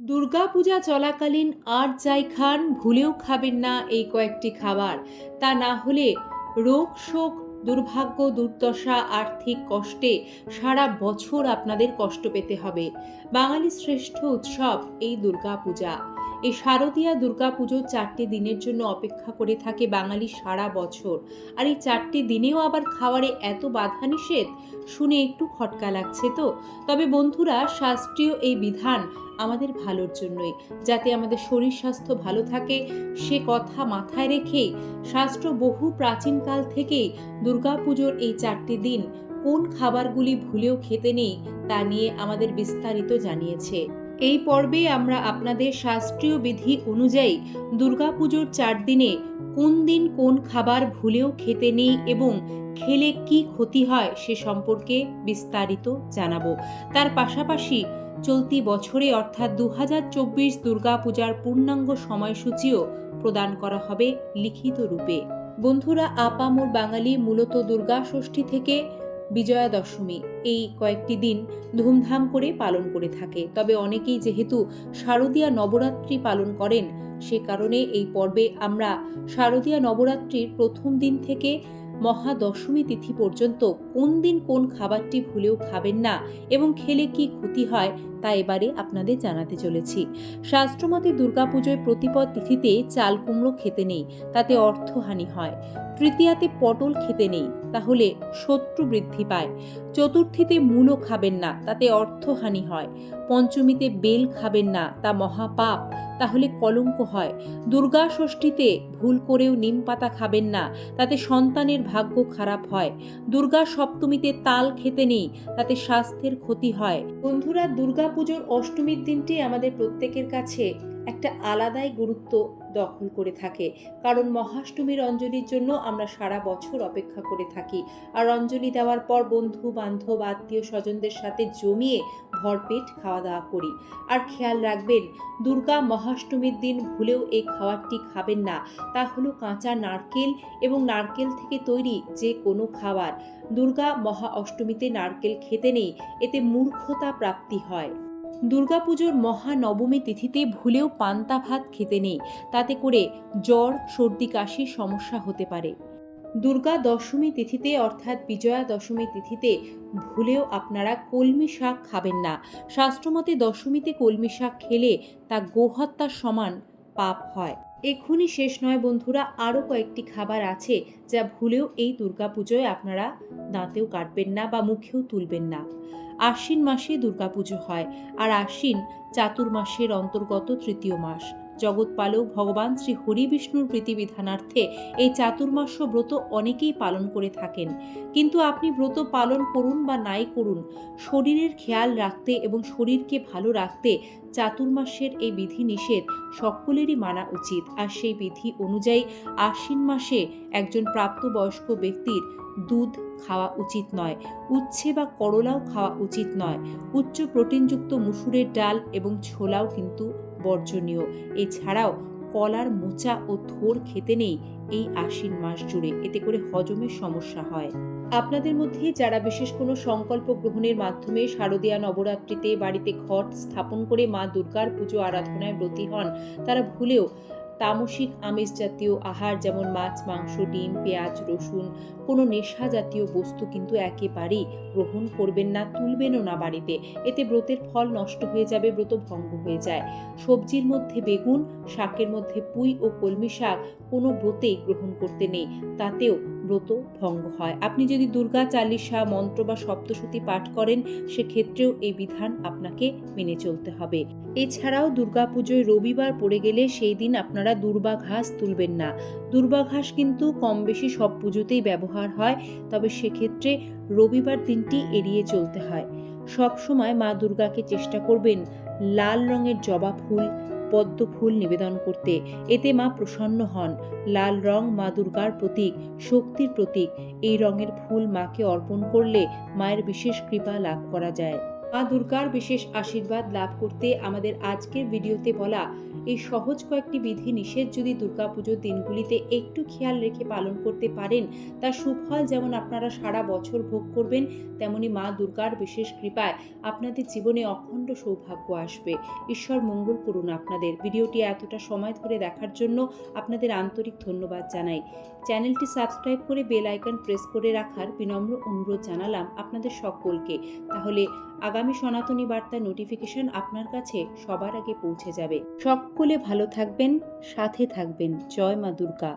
দুর্গাপূজা চলাকালীন আর যাই খান ভুলেও খাবেন না এই কয়েকটি খাবার। তা না হলে রোগ, শোক, দুর্ভাগ্য, দুর্দশা, আর্থিক কষ্টে সারা বছর আপনাদের কষ্ট পেতে হবে। বাঙালির শ্রেষ্ঠ উৎসব এই দুর্গাপূজা। এই শারদীয়া দুর্গাপুজোর চারটি দিনের জন্য অপেক্ষা করে থাকে বাঙালি সারা বছর। আর এই চারটি দিনেও আবার খাওয়ারে এত বাধা নিষেধ? শুনে একটু খটকা লাগছে তো। তবে বন্ধুরা, শাস্ত্রীয় এই বিধান আমাদের ভালোর জন্যই। যাতে আমাদের শরীর স্বাস্থ্য ভালো থাকে, সে কথা মাথায় রেখেই শাস্ত্র বহু প্রাচীনকাল থেকেই দুর্গাপুজোর এই চারটি দিন কোন খাবারগুলি ভুলেও খেতে নেই তা নিয়ে আমাদের বিস্তারিত জানিয়েছে। এই পর্বে আমরা আপনাদের শাস্ত্রীয় বিধি অনুযায়ী দুর্গাপুজোর চার দিনে কোন দিন কোন খাবার ভুলেও খেতে নেই এবং খেলে কি ক্ষতি হয় সে সম্পর্কে বিস্তারিত জানাব। তার পাশাপাশি চলতি বছরে অর্থাৎ দু হাজার চব্বিশ দুর্গাপূজার পূর্ণাঙ্গ সময়সূচিও প্রদান করা হবে লিখিত রূপে। বন্ধুরা, আপামোর বাঙালি মূলত দুর্গা ষষ্ঠী থেকে বিজয়া দশমী এই কয়েকটি দিন ধুমধাম করে পালন করে থাকে। তবে অনেকেই যেহেতু শারদীয়া নবরাত্রি পালন করেন, সে কারণে এই পর্বে আমরা শারদীয়া নবরাত্রির প্রথম দিন থেকে মহাদশমী তিথি পর্যন্ত কোন দিন কোন খাবারটি ভুলেও খাবেন না এবং খেলে কি ক্ষতি হয় তা এবারে আপনাদের জানাতে চলেছি। শাস্ত্রমতে দুর্গাপুজোয় প্রতিপদ তিথিতে চাল কুমড়ো খেতে নেই, তাতে অর্থহানি হয়। তৃতীয়াতে পটল খেতে নেই তাহলে শত্রু বৃদ্ধি পায়। চতুর্থীতে মূলো খাবেন না, তাতে অর্থহানি হয়। পঞ্চমীতে বেল খাবেন না, তা মহাপাপ, তাহলে কলঙ্ক হয়। দুর্গা ষষ্ঠীতে ভুল করেও নিম পাতা খাবেন না, তাতে সন্তানের ভাগ্য খারাপ হয়। দুর্গা সপ্তমীতে তাল খেতে নেই, তাতে স্বাস্থ্যের ক্ষতি হয়। বন্ধুরা, দুর্গাপুজোর অষ্টমীর দিনটি আমাদের প্রত্যেকের কাছে একটা আলাদাই গুরুত্ব দখল করে থাকে। কারণ মহাষ্টমীর অঞ্জলির জন্য আমরা সারা বছর অপেক্ষা করে থাকি। আর অঞ্জলি দেওয়ার পর বন্ধু, বান্ধব, আত্মীয় স্বজনদের সাথে জমিয়ে ভরপেট খাওয়া দাওয়া করি। আর খেয়াল রাখবেন, দুর্গা মহাষ্টমীর দিন ভুলেও এই খাবারটি খাবেন না। তা হলো কাঁচা নারকেল এবং নারকেল থেকে তৈরি যে কোনো খাবার। দুর্গা মহা অষ্টমীতে নারকেল খেতে নেই, এতে মূর্খতা প্রাপ্তি হয়। দুর্গাপুজোর মহানবমী তিথিতে ভুলেও পান্তা ভাত খেতে নেই। তাতে করে জ্বর, সর্দি, কাশির সমস্যা হতে পারে। দুর্গা দশমী তিথিতে অর্থাৎ বিজয়া দশমী তিথিতে ভুলেও আপনারা কলমি শাক খাবেন না। শাস্ত্রমতে দশমীতে কলমি শাক খেলে তা গোহত্যার সমান পাপ হয়। এক্ষুনি শেষ নয় বন্ধুরা আরও কয়েকটি খাবার আছে যা ভুলেও এই দুর্গাপুজোয় আপনারা দাঁতেও কাটবেন না বা মুখেও তুলবেন না। আশ্বিন মাসে দুর্গাপুজো হয়, আর আশ্বিন চাতুর্মাসের অন্তর্গত তৃতীয় মাস। জগৎপালক ভগবান শ্রী হরি বিষ্ণুর প্রীতিবিধানার্থে এই চাতুর্মাস্য ব্রত অনেকেই পালন করে থাকেন। কিন্তু আপনি ব্রত পালন করুন বা নাই করুন, শরীরের খেয়াল রাখতে এবং শরীরকে ভালো রাখতে চাতুর্মাসের এই বিধি নিষেধ সকলেরই মানা উচিত। আর সেই বিধি অনুযায়ী আশ্বিন মাসে একজন প্রাপ্তবয়স্ক ব্যক্তির দুধ খাওয়া উচিত নয়। উচ্ছে বা করলাও খাওয়া উচিত নয়। উচ্চ প্রোটিনযুক্ত মুসুরের ডাল এবং ছোলাও কিন্তু বর্জনীয়। এছাড়াও কলার মোচা ও থোর খেতে নেই এই আশ্বিন মাস জুড়ে। এতে করে হজমের সমস্যা হয়। আপনাদের মধ্যে যারা বিশেষ কোনো সংকল্প গ্রহণের মাধ্যমে শারদীয়া নবরাত্রিতে বাড়িতে ঘট স্থাপন করে মা দুর্গার পুজো আরাধনায় ব্রতী হন, তারা ভুলেও তামসিক আমিষ জাতীয় আহার যেমন মাছ, মাংস, ডিম, পেঁয়াজ, রসুন, কোনো নেশা জাতীয় বস্তু কিন্তু একেবারেই গ্রহণ করবেন না, তুলবেনও না বাড়িতে। এতে ব্রতের ফল নষ্ট হয়ে যাবে, ব্রত ভঙ্গ হয়ে যায়। সবজির মধ্যে বেগুন, শাকের মধ্যে পুঁই ও কলমি শাক কোনো ব্রতেই গ্রহণ করতে নেই, তাতেও ব্রত ভঙ্গ হয়। আপনি যদি দুর্গা চালিশা মন্ত্র বা সপ্তশতী পাঠ করেন, সেক্ষেত্রেও এই বিধান আপনাকে মেনে চলতে হবে। এছাড়াও দুর্গাপুজোয় রবিবার পড়ে গেলে সেই দিন আপনারা দুর্বা ঘাস তুলবেন না। দুর্বা ঘাস কিন্তু কম বেশি সব পুজোতেই ব্যবহার হয়, তবে সেক্ষেত্রে রবিবার দিনটি এড়িয়ে চলতে হয়। সব সময় মা দুর্গাকে চেষ্টা করবেন, লাল রঙের জবা ফুল পদ্ম ফুল নিবেদন করতে। এতে মা প্রসন্ন হন। লাল রং মা দুর্গার প্রতীক, শক্তির প্রতীক। এই রঙের ফুল মাকে অর্পণ করলে মায়ের বিশেষ কৃপা লাভ করা যায়। মা দুর্গার বিশেষ আশীর্বাদ লাভ করতে আমাদের আজকের ভিডিওতে বলা এই সহজ কয়েকটি বিধি নিষেধ যদি দুর্গাপুজোর দিনগুলিতে একটু খেয়াল রেখে পালন করতে পারেন তার সুফল যেমন আপনারা সারা বছর ভোগ করবেন, তেমনি মা দুর্গার বিশেষ কৃপায় আপনাদের জীবনে অখণ্ড সৌভাগ্য আসবে। ঈশ্বর মঙ্গল করুন আপনাদের। ভিডিওটি এতটা সময় ধরে দেখার জন্য আপনাদের আন্তরিক ধন্যবাদ জানাই। চ্যানেলটি সাবস্ক্রাইব করে বেল আইকন প্রেস করে রাখার বিনম্র অনুরোধ জানালাম আপনাদের সকলকে। তাহলে আগামী সনাতনী বার্তার নোটিফিকেশন আপনার কাছে সবার আগে পৌঁছে যাবে। সকলে ভালো থাকবেন সাথে থাকবেন। জয় মা দুর্গা।